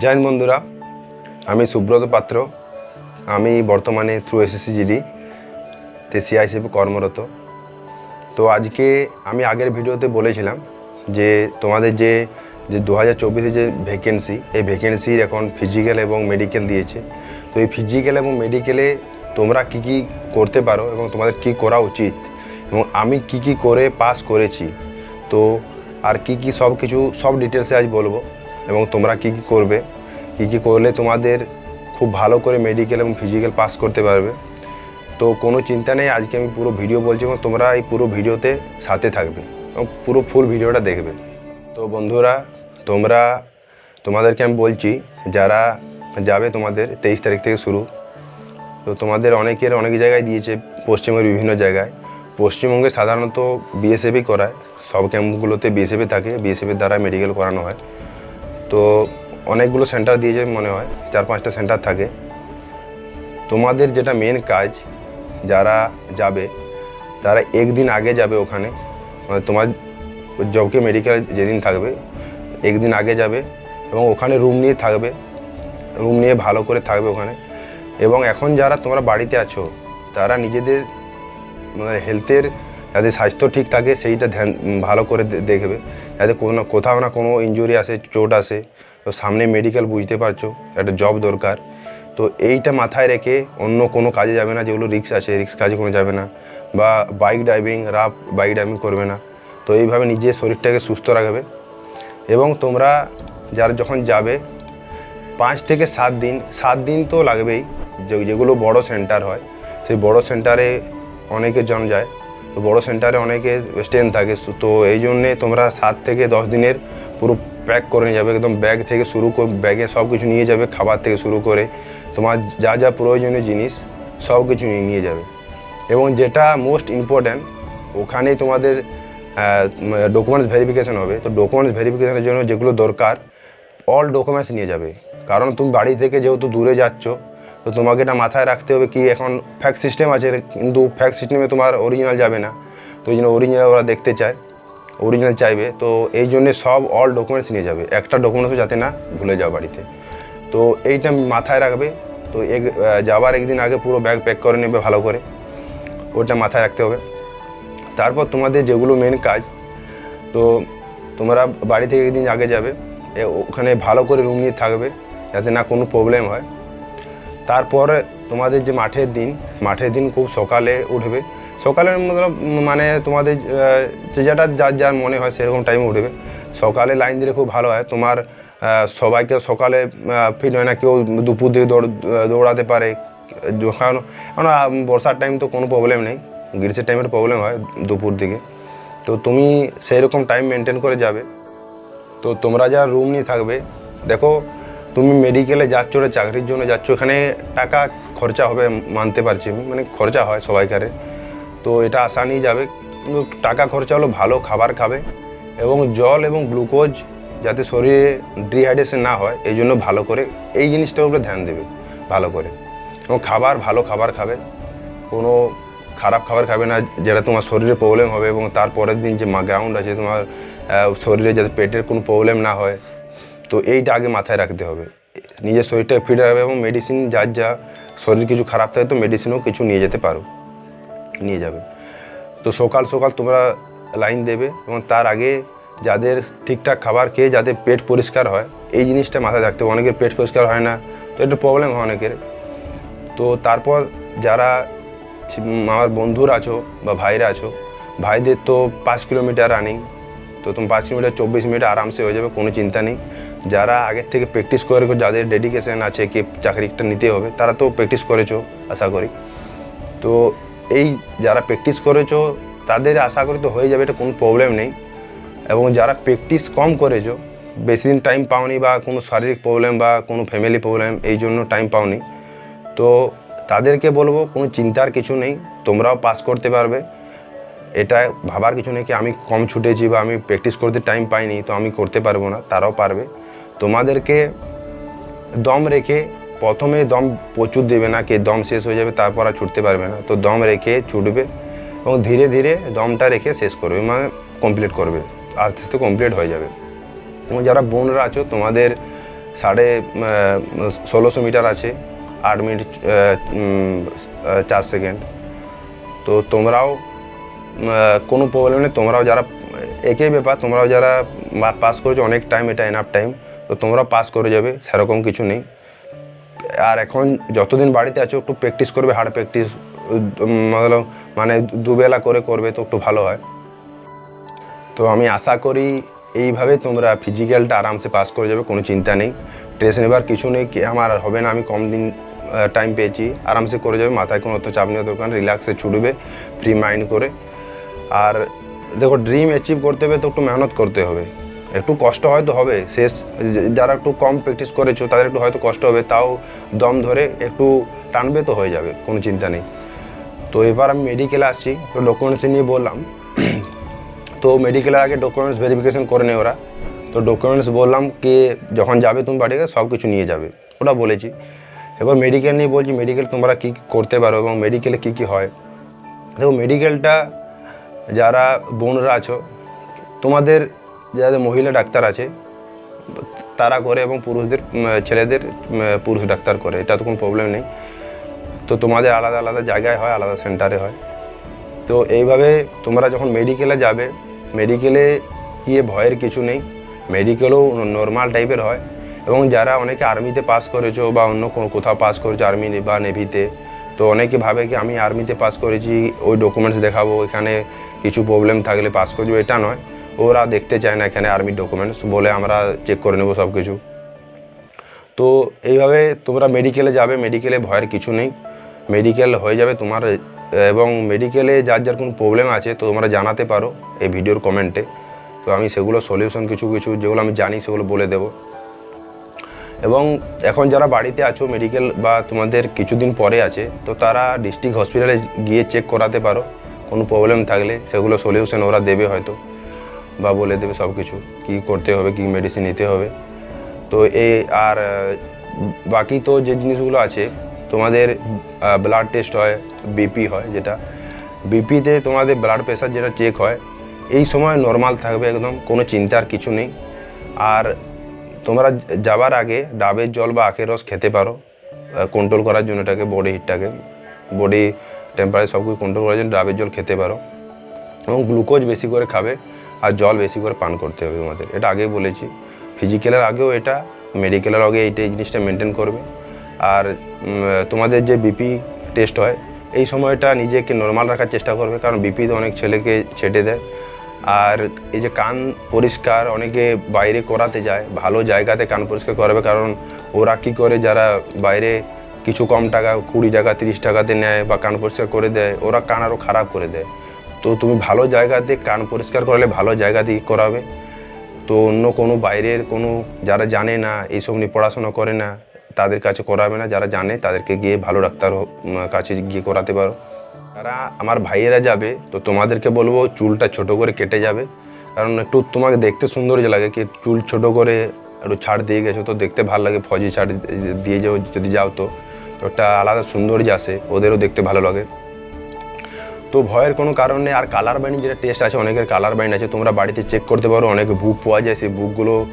জয় হিন্দ বন্ধুরা, আমি সুব্রত পাত্র। আমি বর্তমানে থ্রু এসএসসি জিডি তে সিআই হিসেবে কর্মরত। তো আজকে আমি আগের ভিডিওতে বলেছিলাম যে তোমাদের যে যে দু হাজার চব্বিশে যে ভ্যাকেন্সি এই ভ্যাকেন্সির এখন ফিজিক্যাল এবং মেডিকেল দিয়েছে। তো এই ফিজিক্যাল এবং মেডিকেলে তোমরা কি কি করতে পারো এবং তোমাদের কি করা উচিত? এবং আমি কি কি করে পাস করেছি? তো আর কি কি সব কিছু, সব ডিটেলসে আজ বলব। এবং তোমরা কি কি করবে, কি কি করলে তোমাদের খুব ভালো করে মেডিকেল এবং ফিজিক্যাল পাস করতে পারবে। তো কোনো চিন্তা নেই, আজকে আমি পুরো ভিডিও বলছি এবং তোমরা এই পুরো ভিডিওতে সাথে থাকবে এবং পুরো ফুল ভিডিওটা দেখবে। তো বন্ধুরা, তোমরা, তোমাদেরকে আমি বলছি, যারা যাবে তোমাদের তেইশ তারিখ থেকে শুরু, তো তোমাদের অনেকের অনেক জায়গায় দিয়েছে, পশ্চিমের বিভিন্ন জায়গায়। পশ্চিমবঙ্গে সাধারণত বিএসএফই করায়, সব ক্যাম্পগুলোতে বিএসএফে থাকে বিএসএফের দ্বারা মেডিকেল করানো হয়। তো অনেকগুলো সেন্টার দিয়েছে মনে হয়, চার পাঁচটা সেন্টার থাকে। তোমাদের যেটা মেন কাজ, যারা যাবে, তারা একদিন আগে যাবে ওখানে। মানে তোমার জবকে মেডিকেল যেদিন থাকবে, একদিন আগে যাবে এবং ওখানে রুম নিয়ে থাকবে রুম নিয়ে ভালো করে থাকবে ওখানে। এবং এখন যারা তোমরা বাড়িতে আছো, তারা নিজেদের মানে হেলথের যাতে স্বাস্থ্য ঠিক থাকে, সেইটা ধ্যান ভালো করে দেখবে। যাতে কোনো না কোথাও না কোনো ইনজুরি আসে, চোট আসে, তো সামনে মেডিকেল বুঝতে পারছ, একটা জব দরকার। তো এইটা মাথায় রেখে অন্য কোনো কাজে যাবে না, যেগুলো রিক্স আছে রিক্স কাজে কোনো যাবে না, বা bike driving rough bike driving করবে না। তো এইভাবে নিজের শরীরটাকে সুস্থ রাখবে। এবং তোমরা যারা যখন যাবে, পাঁচ থেকে সাত দিন সাত দিন তো লাগবেই যেগুলো বড় সেন্টার হয়, সেই বড় সেন্টারে অনেকে জন যায়। তো বড় সেন্টারে অনেকে স্ট্যান্ড থাকে তো এই জন্যে তোমরা সাত থেকে দশ দিনের পুরো প্যাক করে নিয়ে যাবে, একদম ব্যাগ থেকে শুরু করে, ব্যাগে সব কিছু নিয়ে যাবে, খাবার থেকে শুরু করে। তোমার যা যা প্রয়োজনীয় জিনিস সব কিছু নিয়ে- নিয়ে যাবে। এবং যেটা মোস্ট ইম্পর্ট্যান্ট ওখানেই তোমাদের ডকুমেন্টস ভেরিফিকেশান হবে। তো ডকুমেন্টস ভেরিফিকেশনের জন্য যেগুলো দরকার অল ডকুমেন্টস নিয়ে যাবে। কারণ তুমি বাড়ি থেকে যেহেতু দূরে যাচ্ছ তো তোমাকে এটা মাথায় রাখতে হবে কি এখন ফ্যাক্ট সিস্টেম আছে, কিন্তু ফ্যাক্ট সিস্টেমে তোমার অরিজিনাল যাবে না। তো ওই জন্য অরিজিনাল ওরা দেখতে চায় অরিজিনাল চাইবে। তো এই জন্য সব অল ডকুমেন্টস নিয়ে যাবে। একটা ডকুমেন্টসও যাতে না ভুলে যাও বাড়িতে। তো এইটা মাথায় রাখবে। তো এক যাওয়ার একদিন আগে পুরো ব্যাগ প্যাক করে নেবে ভালো করে। ওটা মাথায় রাখতে হবে। তারপর তোমাদের যেগুলো মেন কাজ, তো তোমরা বাড়ি থেকে একদিন আগে যাবে। ওখানে ভালো করে রুম নিয়ে থাকবে, যাতে না কোনো প্রবলেম হয়। তারপরে তোমাদের যে মাঠের দিন মাঠের দিন খুব সকালে উঠবে। সকালের মতলব মানে তোমাদের যে যেটা যার যার মনে হয় সেরকম টাইমে উঠবে। সকালে লাইন দিলে খুব ভালো হয়। তোমার সবাইকে সকালে ফিট হয় না, কেউ দুপুর দিকে দৌড় দৌড়াতে পারে। যখন বর্ষার টাইম তো কোনো প্রবলেম নেই। গ্রীষ্মের টাইমের প্রবলেম হয় দুপুর দিকে। তো তুমি সেই রকম টাইম মেনটেন করে যাবে। তো তোমরা যা রুম নিয়ে থাকবে, দেখো তুমি মেডিকেলে যাচ্ছ ওটা চাকরির জন্য যাচ্ছ, এখানে টাকা খরচা হবে, মানতে পারছি মানে খরচা হয় সবাইকারে। তো এটা আশা নিয়ে যাবে টাকা খরচা হলো ভালো খাবার খাবে এবং জল এবং গ্লুকোজ যাতে শরীরে ডিহাইড্রেশন না হয়, এই জন্য ভালো করে এই জিনিসটার উপরে ধ্যান দেবে, ভালো করে। এবং খাবার ভালো খাবার খাবে, কোনো খারাপ খাবার খাবে না, যেটা তোমার শরীরে প্রবলেম হবে এবং তারপরের দিন যে গ্রাউন্ড আছে তোমার শরীরে যাতে পেটের কোনো প্রবলেম না হয় তো এইটা আগে মাথায় রাখতে হবে। নিজের শরীরটা ফিট রাখবে এবং মেডিসিন যার যা শরীর কিছু খারাপ থাকে তো মেডিসিনও কিছু নিয়ে যেতে পারো। নিয়ে যাবে। তো সকাল সকাল তোমরা লাইন দেবে এবং তার আগে যাদের ঠিকঠাক খাবার খেয়ে যাদের পেট পরিষ্কার হয়, এই জিনিসটা মাথায় রাখতে হবে। অনেকের পেট পরিষ্কার হয় না, তো এটা প্রবলেম হয় অনেকের। তো তারপর যারা আমার বন্ধুরা আছো বা ভাইরা আছো, ভাইদের তো পাঁচ কিলোমিটার রানিং তো তুমি পাঁচ কিলোমিটার, চব্বিশ মিনিট আরামসে হয়ে যাবে, কোনো চিন্তা নেই। যারা আগের থেকে প্র্যাকটিস করে যাদের ডেডিকেশন আছে কি চাকরিটা নিতে হবে, তারা তো প্র্যাকটিস করেছ, আশা করি। তো এই যারা প্র্যাকটিস করেছ, তাদের আশা করি তো হয়ে যাবে, এটা কোনো প্রবলেম নেই। এবং যারা প্র্যাকটিস কম করেছ, বেশি দিন টাইম পাওনি বা কোনো শারীরিক প্রবলেম বা কোনো ফ্যামিলি প্রবলেম এই জন্য টাইম পাওনি। তো তাদেরকে বলব, কোনো চিন্তার কিছু নেই, তোমরাও পাস করতে পারবে। এটা ভাবার কিছু নেই কি আমি কম ছুটেছি বা আমি প্র্যাকটিস করতে টাইম পাইনি, তো আমি করতে পারব না, তারাও পারবে। তোমাদেরকে দম রেখে প্রথমে দম প্রচুর দেবে না, কে দম শেষ হয়ে যাবে তারপর আর ছুটতে পারবে না। তো দম রেখে ছুটবে এবং ধীরে ধীরে দমটা রেখে শেষ করবে মানে কমপ্লিট করবে। আস্তে আস্তে কমপ্লিট হয়ে যাবে। এবং যারা বোনরা আছো, তোমাদের সাড়ে ষোলোশো মিটার আছে, আট মিনিট চার সেকেন্ড। তো তোমরাও কোনো প্রবলেম নেই। তোমরাও যারা একই ব্যাপার, তোমরাও যারা পাস করেছ, অনেক টাইম এটা এনাফ টাইম তো তোমরা পাস করে যাবে, সেরকম কিছু নেই। আর এখন যতদিন বাড়িতে আছো, একটু প্র্যাকটিস করবে হার্ড প্র্যাকটিস মতলব মানে দুবেলা করে করবে তো একটু ভালো হয়। তো আমি আশা করি এইভাবে তোমরা ফিজিক্যালটা আরামসে পাস করে যাবে, কোনো চিন্তা নেই। স্ট্রেস নেবার কিছু নেই, কি আমার হবে না, আমি কম দিন টাইম পেয়েছি। আরামসে করে যাবে, মাথায় কোনো অত চাপ নেওয়া দোকান রিল্যাক্সে ছুটবে ফ্রি মাইন্ড করে। আর দেখো ড্রিম অ্যাচিভ করতে হবে তো একটু মেহনত করতে হবে। একটু কষ্ট হয়তো হবে। শেষ, যারা একটু কম প্র্যাকটিস করেছ, তাদের একটু হয়তো কষ্ট হবে, তাও দম ধরে একটু টানবে তো হয়ে যাবে, কোনো চিন্তা নেই। তো এবার আমি মেডিকেলে আসছি তো ডকুমেন্টস নিয়ে বললাম। তো মেডিকেলের আগে ডকুমেন্টস ভেরিফিকেশন করে নেয় ওরা। তো ডকুমেন্টস বললাম কি, যখন যাবে তুমি বাড়িতে সব কিছু নিয়ে যাবে, ওটা বলেছি। এবার মেডিকেল নিয়ে বলছি মেডিকেল তোমরা কী করতে পারো এবং মেডিকেলে কী কী হয়? দেখো মেডিকেলটা যারা বোনরা আছো, তোমাদের যাদের মহিলা ডাক্তার আছে, তারা করে এবং পুরুষদের ছেলেদের পুরুষ ডাক্তার করে, এটা তো কোনো প্রবলেম নেই। তো তোমাদের আলাদা আলাদা জায়গায় হয়, আলাদা সেন্টারে হয়। তো এইভাবে তোমরা যখন মেডিকেলে যাবে মেডিকেলে গিয়ে ভয়ের কিছু নেই মেডিকেলও নর্মাল টাইপের হয়। এবং যারা অনেকে আর্মিতে পাস করেছ বা অন্য কোনো কোথাও পাস করেছ আর্মি বা নেভিতে তো অনেকে ভাবে কি আমি আর্মিতে পাস করেছি, ওই ডকুমেন্টস দেখাবো এখানে কিছু প্রবলেম থাকলে পাস করব, এটা নয়। ওরা দেখতে চায় না এখানে আর্মি ডকুমেন্টস বলে আমরা চেক করে নেব সব কিছু তো এইভাবে তোমরা মেডিকেলে যাবে মেডিকেলে ভয়ের কিছু নেই। মেডিকেল হয়ে যাবে তোমার, এবং মেডিকেলে যার যার কোনো প্রবলেম আছে তো তোমরা জানাতে পারো এই ভিডিওর কমেন্টে তো আমি সেগুলো সলিউশন কিছু কিছু যেগুলো আমি জানি সেগুলো বলে দেবো। এবং এখন যারা বাড়িতে আছো মেডিকেল বা তোমাদের কিছুদিন পরে আছে, তো তারা ডিস্ট্রিক্ট হসপিটালে গিয়ে চেক করাতে পারো। কোনো প্রবলেম থাকলে সেগুলো সলিউশন ওরা দেবে হয়তো। বা বলে দেবে সব কিছু, কী করতে হবে, কী মেডিসিন নিতে হবে। তো এই আর, বাকি তো যে জিনিসগুলো আছে, তোমাদের ব্লাড টেস্ট হয় বিপি হয় যেটা। বিপিতে তোমাদের ব্লাড প্রেশার যেটা চেক হয়, এই সময় নর্মাল থাকবে একদম, কোনো চিন্তার কিছু নেই। আর তোমরা যাবার আগে ডাবের জল বা আখের রস খেতে পারো কন্ট্রোল করার জন্য এটাকে বডি হিটটাকে বডি টেম্পারেচার সব কিছু কন্ট্রোল করার জন্য ডাবের জল খেতে পারো। এবং গ্লুকোজ বেশি করে খাবে আর জল বেশি করে পান করতে হবে তোমাদের এটা আগেই বলেছি। ফিজিক্যালের আগেও এটা মেডিকেলের আগে এইটা, এই জিনিসটা মেনটেন করবে। আর তোমাদের যে বিপি টেস্ট হয়, এই সময়টা নিজেকে নর্মাল রাখার চেষ্টা করবে, কারণ বিপি তো অনেক ছেলেকে ছেটে দেয়। আর এই যে কান পরিষ্কার, অনেকে বাইরে করাতে যায়, ভালো জায়গাতে কান পরিষ্কার করাবে, কারণ ওরা কী করে, যারা বাইরে কিছু কম টাকা, কুড়ি টাকা, তিরিশ টাকাতে নেয় বা কান পরিষ্কার করে দেয়, ওরা কান আরও খারাপ করে দেয়। তো তুমি ভালো জায়গাতে কান পরিষ্কার করালে ভালো জায়গা দিয়ে করাবে। তো অন্য কোনো বাইরের কোনো যারা জানে না, এইসব নিয়ে পড়াশোনা করে না, তাদের কাছে করাবে না। যারা জানে তাদেরকে গিয়ে ভালো ডাক্তার কাছে গিয়ে করাতে পারো। তারা আমার ভাইয়েরা যাবে, তো তোমাদেরকে বলব চুলটা ছোট করে কেটে যাবে। কারণ একটু তোমাকে দেখতে সুন্দর লাগে কি চুল ছোট করে একটু ছাড় দিয়ে গেছো তো দেখতে ভালো লাগে, ফজি ছাড় দিয়ে যাও যদি যাও তো। তো একটা আলাদা সৌন্দর্য আসে, ওদেরও দেখতে ভালো লাগে। তো ভয়ের কোনো কারণ নেই। আর কালার বাইন্ডিং যেটা টেস্ট আছে, অনেকের কালার বাইন্ড আছে। তোমরা বাড়িতে চেক করতে পারো, অনেক বুক পাওয়া যায়। সেই বুকগুলো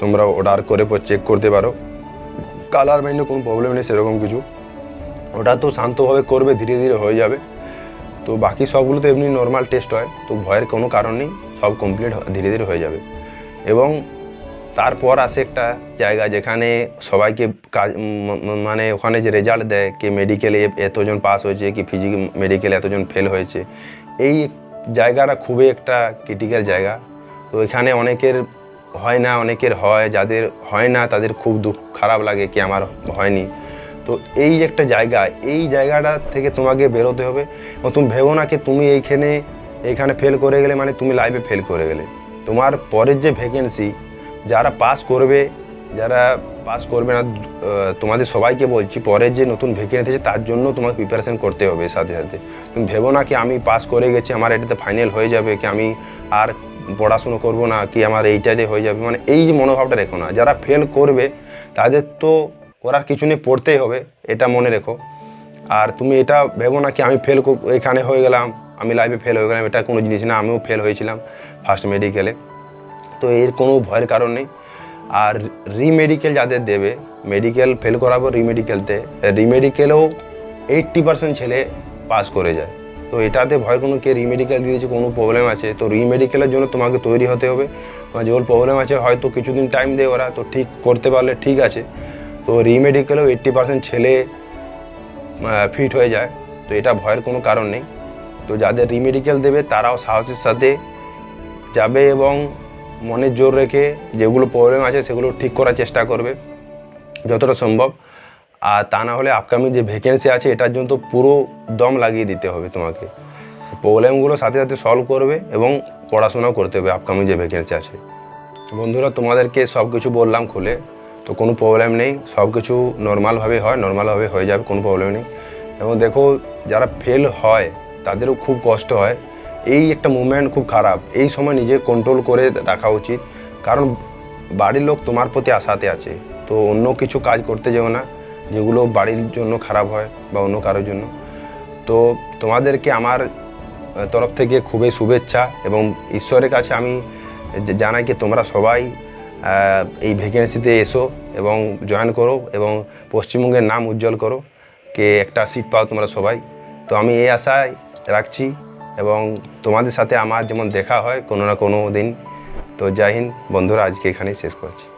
তোমরা অর্ডার করে পর চেক করতে পারো। কালার বাইন্ডে কোনো প্রবলেম নেই, সেরকম কিছু। ওটা তো শান্তভাবে করবে, ধীরে ধীরে হয়ে যাবে। তো বাকি সবগুলো তো এমনি নর্মাল টেস্ট হয়। তো ভয়ের কোনো কারণ নেই, সব কমপ্লিট ধীরে ধীরে হয়ে যাবে। এবং তারপর আসে একটা জায়গা যেখানে সবাইকে কাজ মানে ওখানে যে রেজাল্ট দেয় কি মেডিকেলে এতজন পাস হয়েছে, কি ফিজিক মেডিকেলে এতজন ফেল হয়েছে, এই জায়গাটা খুবই একটা ক্রিটিক্যাল জায়গা। তো এখানে অনেকের হয় না, অনেকের হয়, যাদের হয় না, তাদের খুব দুঃখ, খারাপ লাগে কি আমার হয়নি। তো এই যে একটা জায়গা, এই জায়গাটা থেকে তোমাকে বেরোতে হবে এবং তুমি ভেবো না কি তুমি এইখানে এইখানে ফেল করে গেলে মানে তুমি লাইফে ফেল করে গেলে। তোমার পরের যে ভ্যাকেন্সি যারা পাস করবে, যারা পাস করবে না তোমাদের সবাইকে বলছি, পরের যে নতুন ভ্যাকেন্সি আছে, তার জন্য তোমাকে প্রিপারেশন করতে হবে সাথে সাথে। তুমি ভেবো না কি আমি পাস করে গেছি, আমার এটাতে ফাইনাল হয়ে যাবে, কি আমি আর পড়াশুনো করব না, কি আমার এইটাতে হয়ে যাবে। মানে এই যে মনোভাবটা রেখো না, যারা ফেল করবে, তাদের তো করার কিছু নেই, পড়তেই হবে, এটা মনে রেখো। আর তুমি এটা ভেবো না কি আমি ফেল এখানে হয়ে গেলাম, আমি লাইফে ফেল হয়ে গেলাম, এটা কোনো জিনিস না, আমিও ফেল হয়েছিলাম ফার্স্ট মেডিকেলে তো এর কোনো ভয়ের কারণ নেই। আর রিমেডিকেল যাদের দেবে মেডিকেল ফেল করাবো রিমেডিকেলতে রিমেডিকেলেও এইট্টি পার্সেন্ট ছেলে পাস করে যায়। তো এটাতে ভয় কোনো কে রিমেডিকেল দিয়েছে, কোনো প্রবলেম আছে। তো রিমেডিকেলের জন্য তোমাকে তৈরি হতে হবে। যেগুলো প্রবলেম আছে, হয়তো কিছুদিন টাইম দেয় ওরা, তো ঠিক করতে পারলে ঠিক আছে। তো রিমেডিকেলেও এইট্টি পার্সেন্ট ছেলে ফিট হয়ে যায়। তো এটা ভয়ের কোনো কারণ নেই। তো যাদের রিমেডিকেল দেবে, তারাও সাহসের সাথে যাবে এবং মনের জোর রেখে যেগুলো প্রবলেম আছে সেগুলো ঠিক করার চেষ্টা করবে, যতটা সম্ভব। আর তা না হলে আপকামিং যে ভ্যাকেন্সি আছে, এটার জন্য তো পুরো দম লাগিয়ে দিতে হবে তোমাকে। প্রবলেমগুলো সাথে সাথে সলভ করবে এবং পড়াশোনাও করতে হবে আপকামিং যে ভ্যাকেন্সি আছে। বন্ধুরা, তোমাদেরকে সব কিছু বললাম খুলে, তো কোনো প্রবলেম নেই। সব কিছু নর্মালভাবে হয় নর্মালভাবে হয়ে যাবে, কোনো প্রবলেম নেই। এবং দেখো, যারা ফেল হয়, তাদেরও খুব কষ্ট হয়। এই একটা মুভমেন্ট খুব খারাপ। এই সময় নিজে কন্ট্রোল করে রাখা উচিত। কারণ বাড়ির লোক তোমার প্রতি আশাতে আছে। তো অন্য কিছু কাজ করতে যেও না, যেগুলো বাড়ির জন্য খারাপ হয় বা অন্য কারোর জন্য। তো তোমাদেরকে আমার তরফ থেকে খুবই শুভেচ্ছা এবং ঈশ্বরের কাছে আমি জানাই কি তোমরা সবাই এই ভ্যাকেন্সিতে এসো এবং জয়েন করো এবং পশ্চিমবঙ্গের নাম উজ্জ্বল করো, কে একটা সিট পাও তোমরা সবাই। তো আমি এই আশায় রাখছি। এবং তোমাদের সাথে আমার যেমন দেখা হয় কোনো না কোনো দিন। তো জয় হিন্দ, বন্ধুরা, আজকে এখানেই শেষ করছি।